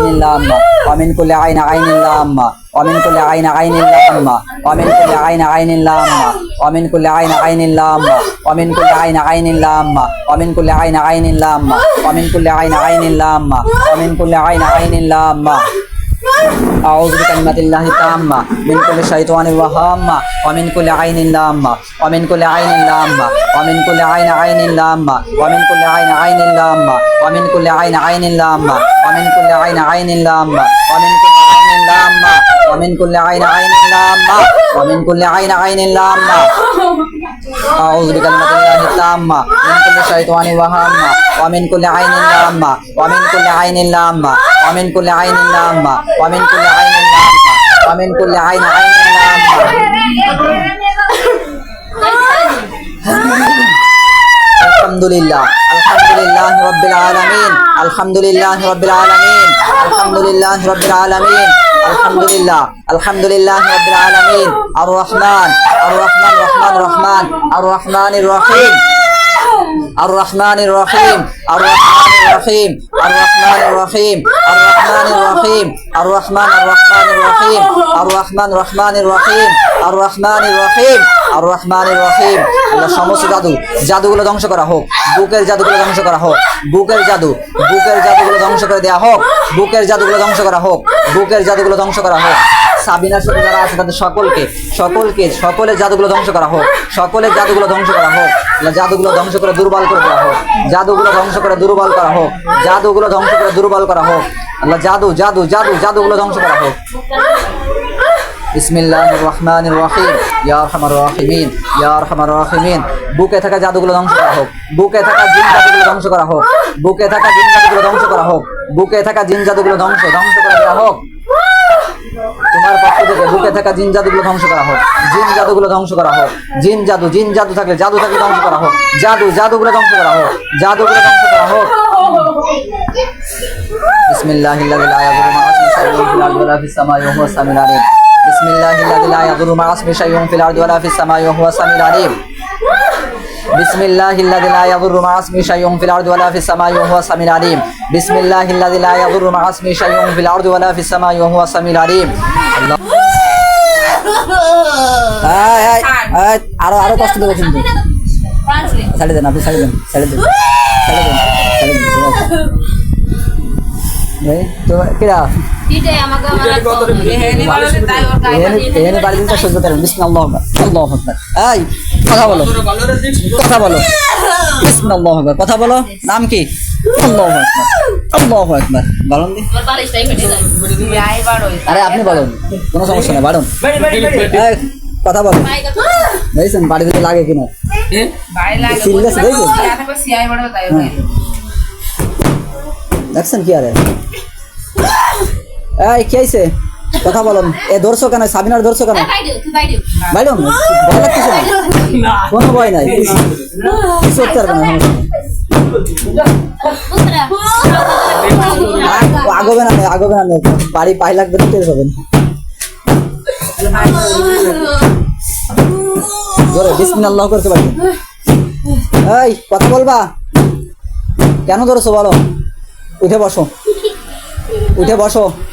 আইনিল্লা আম্মা। অমিন কুল্লি আইনা আইনিল্লা আম্মা। অমিন কুল্লি আইনা আইনিল্লা আম্মা। অমিন কুল্লি আইনা আইনিল্লা আম্মা। অমিন কুল্লি আইনা আইনিল্লা আম্মা। অমিন কুল্লি আইনা আইনিল্লা আম্মা। অমিন কুল্লি আইনা আইনিল্লা আম্মা। অমিন কুল্লি আইনা আইনিল্লা আম্মা। অমিন কুল্লি আইনা আইনিল্লা আম্মা। أعوذ بكلمة الله التامة من كل شيطان وهامة ومن كل عين لامة ومن كل عين لامة ومن كل عين عين لامة ومن كل عين عين لامة ومن كل عين عين لامة ومن كل عين عين لامة ومن كل عين لامة ومن كل عين عين لامة ومن كل عين عين لامة أعوذ بكلمة الله التامة من كل شيطان وهامة ومن كل عين لامة ومن كل عين لامة ومن كل عين لامة ومن كل عين لامة ومن كل عين عين لامة الحمد لله الحمد لله رب العالمين. الحمد لله رب العالمين. الحمد لله رب العالمين. الحمد لله الحمد لله رب العالمين. الرحمن. الرحمن. الرحمن. الرحمن. الرحمن الرحيم. الرحمن الرحيم. الرحمن الرحيم. الرحمن الرحيم. الرحمن الرحيم. الرحمن الرحمن الرحيم. الرحمن الرحمن الرحيم. আর রহমান রহিম আর রহমান রহিম আল্লাহ সমস্ত জাদু জাদুগুলো ধ্বংস করা হোক বুকের জাদুগুলো ধ্বংস করা হোক বুকের জাদু বুকের জাদুগুলো ধ্বংস করে দেওয়া হোক বুকের জাদুগুলো ধ্বংস করা হোক বুকের জাদুগুলো ধ্বংস করা হোক সাবিনার সাথে যারা আছে তাদের সকলকে সকলকে সকলের জাদুগুলো ধ্বংস করা হোক সকলের জাদুগুলো ধ্বংস করা হোক জাদুগুলো ধ্বংস করে দুর্বল করে দেওয়া হোক জাদুগুলো ধ্বংস করে দুর্বল করা হোক জাদুগুলো ধ্বংস করে দুর্বল করা হোক আল্লাহ জাদু জাদু জাদু জাদুগুলো ধ্বংস করা হোক ইসমিল্লাহ রহমান রাহিম ইয়ার হামার রাহিমিন ইয়ার হামার বুকে থাকা জাদুগুলো ধ্বংস করা হোক বুকে থাকা জিন জাদুগুলো ধ্বংস করা হোক বুকে থাকা জিন জাদুগুলো ধ্বংস করা হোক বুকে থাকা জিন জাদুগুলো ধ্বংস ধ্বংস করে দেওয়া হোক তোমার পক্ষ থেকে বুকে থাকা জিন জাদুগুলো ধ্বংস করা হোক জিন জাদুগুলো ধ্বংস করা হোক জিন জাদু জিন জাদু থাকলে জাদু থাকলে ধ্বংস করা হোক জাদু জাদুগুলো ধ্বংস করা হোক জাদুগুলো ধ্বংস করা হোক বিসমিল্লাহিল্লাহি লা ইয়াযুরু মা আসমিহি শাইউন ফিল আরদি ওয়া ফিস সামাই ওয়া হুয়া সামিউল আলিম بسم الله الذي لا يضر مع اسمه شيء في الارض ولا في السماء وهو السميع العليم بسم الله الذي لا يضر مع اسمه شيء في الارض ولا في السماء وهو السميع العليم بسم الله الذي لا يضر مع اسمه شيء في الارض ولا في السماء وهو السميع العليم الله আয় আয় আয় আরো আরো কষ্ট দেবো কিন্তু ছাড়ে দেন আপনি ছাড়ে দেন ছাড়ে দেন ছাড়ে দেন ছাড়ে দেন এই, তো কিরা এখানে বাড়ি দিনটা সহ্য করেন। বিসমিল্লাহ আল্লাহু আকবার। এই কথা বলো। কথা বলো। আকবার। কথা বলো। নাম কি? আল্লাহু আকবার। আল্লাহু আকবার। বলুন দি। আরে আপনি বলুন কোনো সমস্যা নেই বাড়ুন। কথা বলো। দেখছেন বাড়ি দিতে লাগে কিনা? সিরিয়াস দেখছেন? হ্যাঁ। দেখছেন কি আরে? এই কি আইছে কথা বলুন এ ধরছো কেন? সাবিনার ধরছো কেন? বাইরন ভয় লাগতেছে না? কোনো ভয় নাই। কিছু আগবে না আগবে না। বাড়ি পাই লাগবে টের পাবেন। জোরে বিসমিল্লাহ করতে পারবেন এই কথা বলবা? কেন ধরছো বলো? উঠে বসো। উঠে বসো।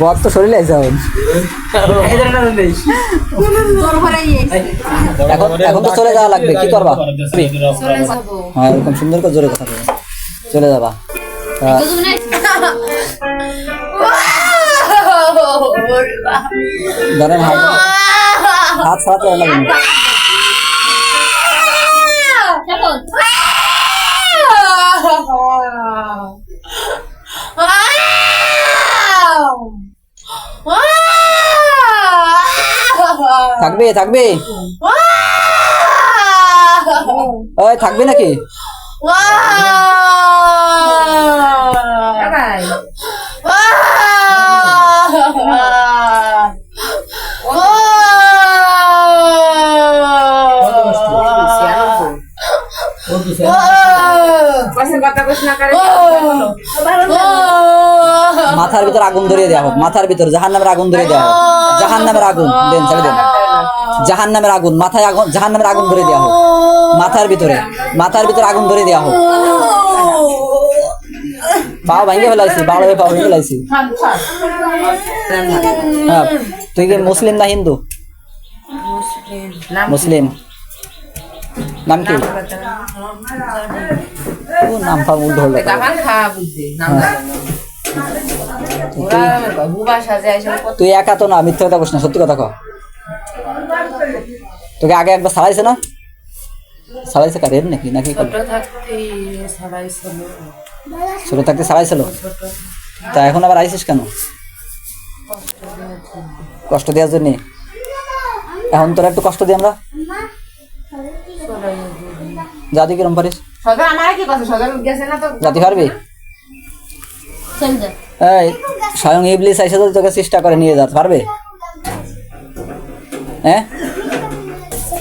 বর তো শরীরে আছে এখন। এখন এখন তো চলে যাওয়া লাগবে কি করবা? হ্যাঁ এরকম সুন্দর করে জোরে কথা বলবে চলে যাবা। ধরেন হাত হাত ছাড়াতে লাগবে থাকবে থাকবে? ওই থাকবে নাকি? মাথার ভিতর আগুন ধরিয়ে দেওয়া হোক মাথার ভিতর জাহান নামের আগুন ধরিয়ে দেওয়া হোক। জাহান নামের আগুন দেন ছেড়ে দেন। জাহান নামের আগুন মাথায় আগুন জাহান নামের আগুন ধরে দেওয়া হোক। মাথার ভিতরে মাথার ভিতরে আগুন ধরে দেওয়া হোক। পাও ভেঙে ফেলাইছি বাড়ো হয়ে পাও ভেঙে ফেলাইছি। হ্যাঁ তুই কি মুসলিম না হিন্দু? মুসলিম। নাম কি? ও নাম ফাম উল্টো হলো। তুই একা তো না মিথ্যে কথা বলিস না সত্যি কথা কহ তোকে আগে একবার সারাইছে না? সারাইছে কার এর নাকি নাকি? ছোট থাকতে সারাইছিল তা এখন আবার আইসিস কেন? কষ্ট দেওয়ার জন্য? এখন তোরা একটু কষ্ট দিই আমরা। জাতি কিরম পারিস? জাতি পারবি এই স্বয়ং ইবলিস যদি তোকে চেষ্টা করে নিয়ে যেতে পারবে? হ্যাঁ?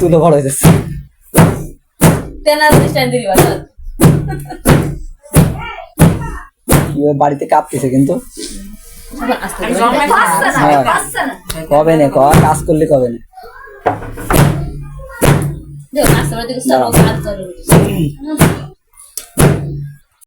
তুলো বড় হয়ে। যাচ্ছে বাড়িতে কাঁপতেছে কিন্তু? হ্যাঁ। কবে নে ক কাজ করলে কবে না? দেখো আস্তে করে দিকে সব কাজ করে।